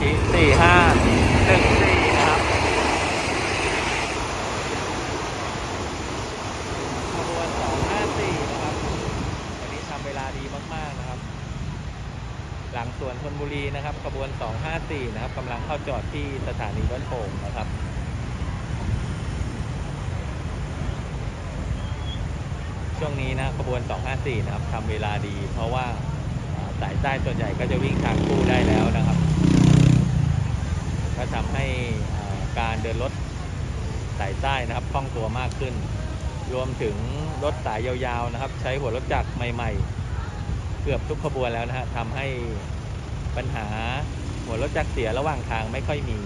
ชิสี่ห้าหนึ่งสี่นะครับขบวนสองห้าสี่นะครับวันนี้ทำเวลาดีมาก ๆ นะครับ หลังสวนธนบุรีนะครับขบวน254นะครับกำลังเข้าจอดที่สถานีบ้านโป่งนะครับช่วงนี้นะขบวน 254 นะครับทำเวลาดี เพราะว่าสายใต้ส่วนใหญ่ก็จะวิ่งทางคู่ได้แล้วนะ ก็ทำให้การเดินรถสายใต้นะครับคล่องตัวมากขึ้น รวมถึงรถสายยาวๆนะครับ ใช้หัวรถจักรใหม่ ๆ เกือบทุกขบวนแล้วนะฮะทำให้ปัญหาหัวรถจักรเสียระหว่างทางไม่ค่อยมี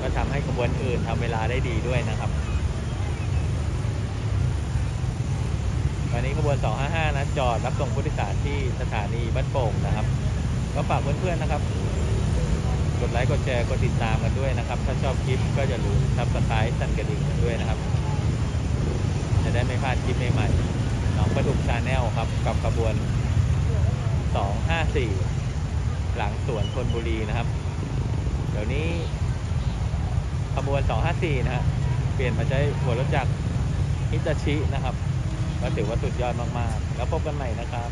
ก็ทำให้ขบวนอื่นทำเวลาได้ดีด้วยนะครับวันนี้ขบวน 255 นะ จอดรับส่งผู้โดยสารที่สถานีบ้านโป่งนะครับ ก็ฝากเพื่อนๆนะครับ กดไลค์กดแชร์กดติดตามกันด้วยนะครับ ถ้าชอบคลิปก็อย่าลืมซับสไครต์สั่นกระดิ่งกันด้วยนะครับ จะได้ไม่พลาดคลิปใหม่ๆน้องประดุกชาแนลครับ กับขบวน 254 หลังสวนธนบุรีนะครับ เดี๋ยวนี้ขบวน 254 นะฮะเปลี่ยนมาใช้หัวรถจักรฮิตาชินะครับ ก็ถือว่าสุดยอดมากๆ แล้วพบกันใหม่นะครับ